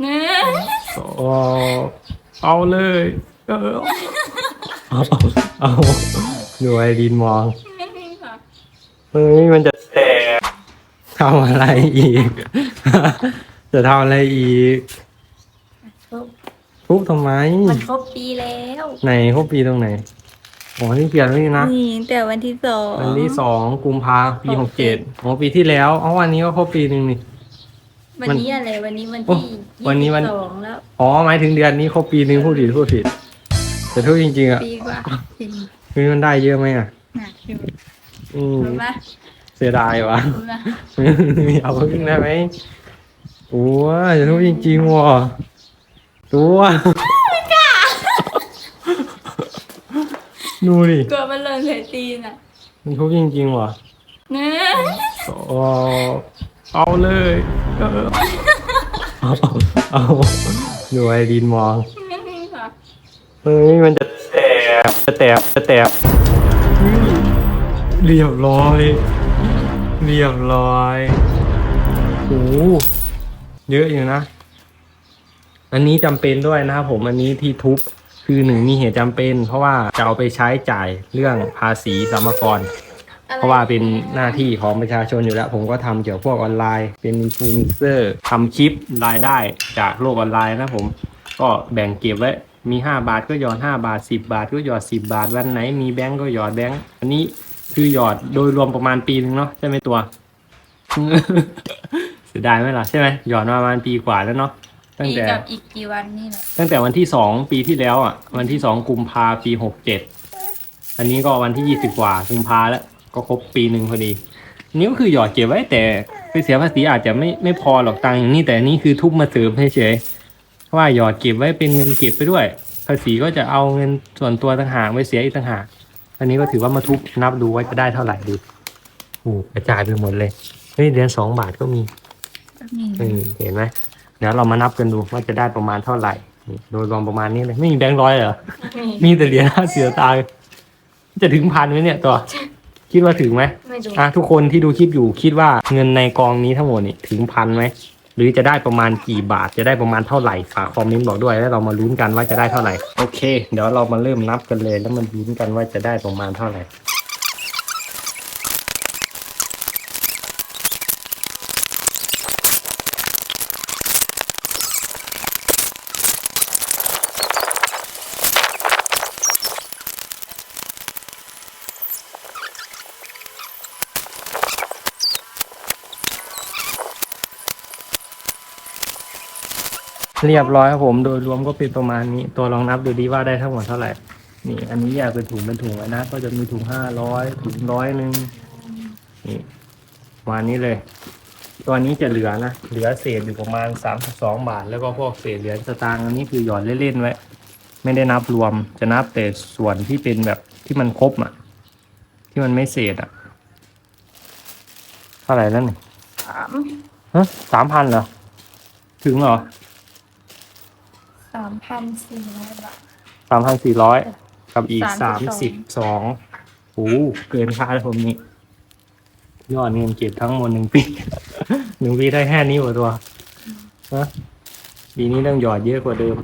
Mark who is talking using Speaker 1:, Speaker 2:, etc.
Speaker 1: เนื้อ
Speaker 2: อ๋อเอาเลย เออเอาเอาดูไอดินมองเฮ้ยมันจะแตกทำอะไรอีก จะทำอะไรอีก
Speaker 1: ครบ
Speaker 2: ทุบทำไม
Speaker 1: มันครบปีแล้ว
Speaker 2: ไหนครบปีตรงไหนอ๋อที่เขียนไว้นี่นะ
Speaker 1: นี่แต่วันที่สอง
Speaker 2: วันที่สองกุมภาปีหก
Speaker 1: เจ็
Speaker 2: ด
Speaker 1: ด
Speaker 2: อ๋อปีที่แล้วอ๋อวันนี้ก็ครบปีหนึ่งนี่
Speaker 1: วันนี้อะไรวันนี้วัน
Speaker 2: โอ้
Speaker 1: ที่
Speaker 2: วันนี้วัน
Speaker 1: ยี่สิบสองแล้ว
Speaker 2: อ๋อหมายถึงเดือนนี้ครบปีหนึ่งพูดผิดพูดผิดแต่ทุกจริงๆอะ
Speaker 1: ปีกว่าจริง
Speaker 2: คือมันได้เยอะไหมอะ
Speaker 1: หนักอยู่
Speaker 2: อืม
Speaker 1: รู้ปะ
Speaker 2: เสียดายวะ
Speaker 1: รู้ปะ
Speaker 2: เอาพึ่งได้ไหมโอ้ยจะทุกจริงๆว่ะตัวดูดิ
Speaker 1: กลัวมันหล่นใส่ตีนอะ
Speaker 2: มันทุกจริงๆว่ะ
Speaker 1: เนื้อ
Speaker 2: อ๋อเอาเลย เออเอาเอาดูไอดินมองเฮ้ยมันจะแตกจะแตกจะแตกเรียบร้อย เรียบร้อยโอ้โหเยอะอยู่นะ อันนี้จำเป็นด้วยนะครับผมอันนี้ที่ทุบคือหนึ่งมีเหตุจำเป็น เพราะว่าจะเอาไปใช้จ่ายเรื่องภาษีสรรพากร เพราะว่าเป็นหน้าที่ของประชาชนอยู่แล้ว ผมก็ทำเกี่ยวกับพวกออนไลน์ เป็นอินฟลูเอนเซอร์ทำคลิปรายได้จากโลกออนไลน์นะผม ก็แบ่งเก็บไว้มี 5 บาทก็หยอด 5 บาท 10 บาท ก็หยอด 10 บาท วันไหนมีแบงก์ก็หยอดแบงก์อันนี้คือหยอดโดยรวมประมาณปีนึงเนาะใช่ไหมตัว เสียดายไหมล่ะใช่ไหมหยอดมาประมาณปีกว่าแล้วเนาะตั้ง
Speaker 1: ปี
Speaker 2: แต่
Speaker 1: กับอีกกี่วันนี่แหละ
Speaker 2: ตั้งแต่วันที่สองปีที่แล้วอะ วันที่สองกุมภาปีหกเจ็ดอันนี้ก็วันที่ยี่สิบกว่ากุมภาแล้ว ก็ครบปีหนึ่งพอดีอันนี้ก็คือหยอดเก็บไว้แต่ไปเสียภาษีอาจจะไม่ไม่พอหรอกตังค์อย่างนี้แต่อันนี้คือทุบมาเสริมเฉยๆเพราะว่าหยอดเก็บไว้เป็นเงินเก็บไปด้วย ภาษีก็จะเอาเงินส่วนตัวต่างหากไว้เสียอีกต่างหากอันนี้ก็ถือว่ามาทุบนับดูว่าจะได้เท่าไหร่ดูโอ้กระจายไปหมดเลยเฮ้ยเดือนสองบาทก็มี
Speaker 1: นี่
Speaker 2: อืมเห็นไหมเดี๋ยวเรามานับกันดูว่าจะได้ประมาณเท่าไหร่นี่โดยรวมประมาณนี้เลยไม่มีแบงค์ร้อยเหรอมีแต่เหรียญห้าเสือตายจะถึงพันไหมเนี่ยตัว คิดว่าถึงไหม
Speaker 1: ไม่ดู
Speaker 2: อะทุกคนที่ดูคลิปอยู่คิดว่าเงินในกองนี้ทั้งหมดนี่ถึงพันไหมหรือจะได้ประมาณกี่บาทจะได้ประมาณเท่าไหร่ฝากคอมเมนต์บอกด้วยแล้วเรามาลุ้นกันว่าจะได้เท่าไหร่โอเค เดี๋ยวเรามาเริ่มนับกันเลย แล้วมาลุ้นกันว่าจะได้ประมาณเท่าไหร่ เรียบร้อยครับผมโดยรวมก็เป็นประมาณนี้ ตัวลองนับดูดีว่าได้ทั้งหมดเท่าไหร่ นี่ อันนี้แยกเป็นถุงเป็นถุงไว้นะ ก็จะมีถุงห้าร้อยถุงร้อยหนึ่งนี่ประมาณนี้เลย ตัวนี้จะเหลือนะ เหลือเศษอยู่ประมาณสามสิบสองบาท แล้วก็พวกเศษเหรียญสตางค์อันนี้คือหยอดเล่นๆไว้ ไม่ได้นับรวม จะนับแต่ส่วนที่เป็นแบบที่มันครบอะ ที่มันไม่เศษอะ เท่าไหร่แล้วนี่
Speaker 1: สาม
Speaker 2: ฮะสามพันเหรอ ถึงเหรอ
Speaker 1: สามพันสี่ร้อยบาท
Speaker 2: สามพันสี่ร้อยกับอีกสาม
Speaker 1: 32
Speaker 2: สิบสองโอ้โหเกินค่าแล้วผมนี่ยอดเงินเก็บทั้งหมดหนึ่งปี หนึ่งปีได้แค่นี้หมดตัวนะปีนี้ต้องหยอดเยอะกว่าเดิม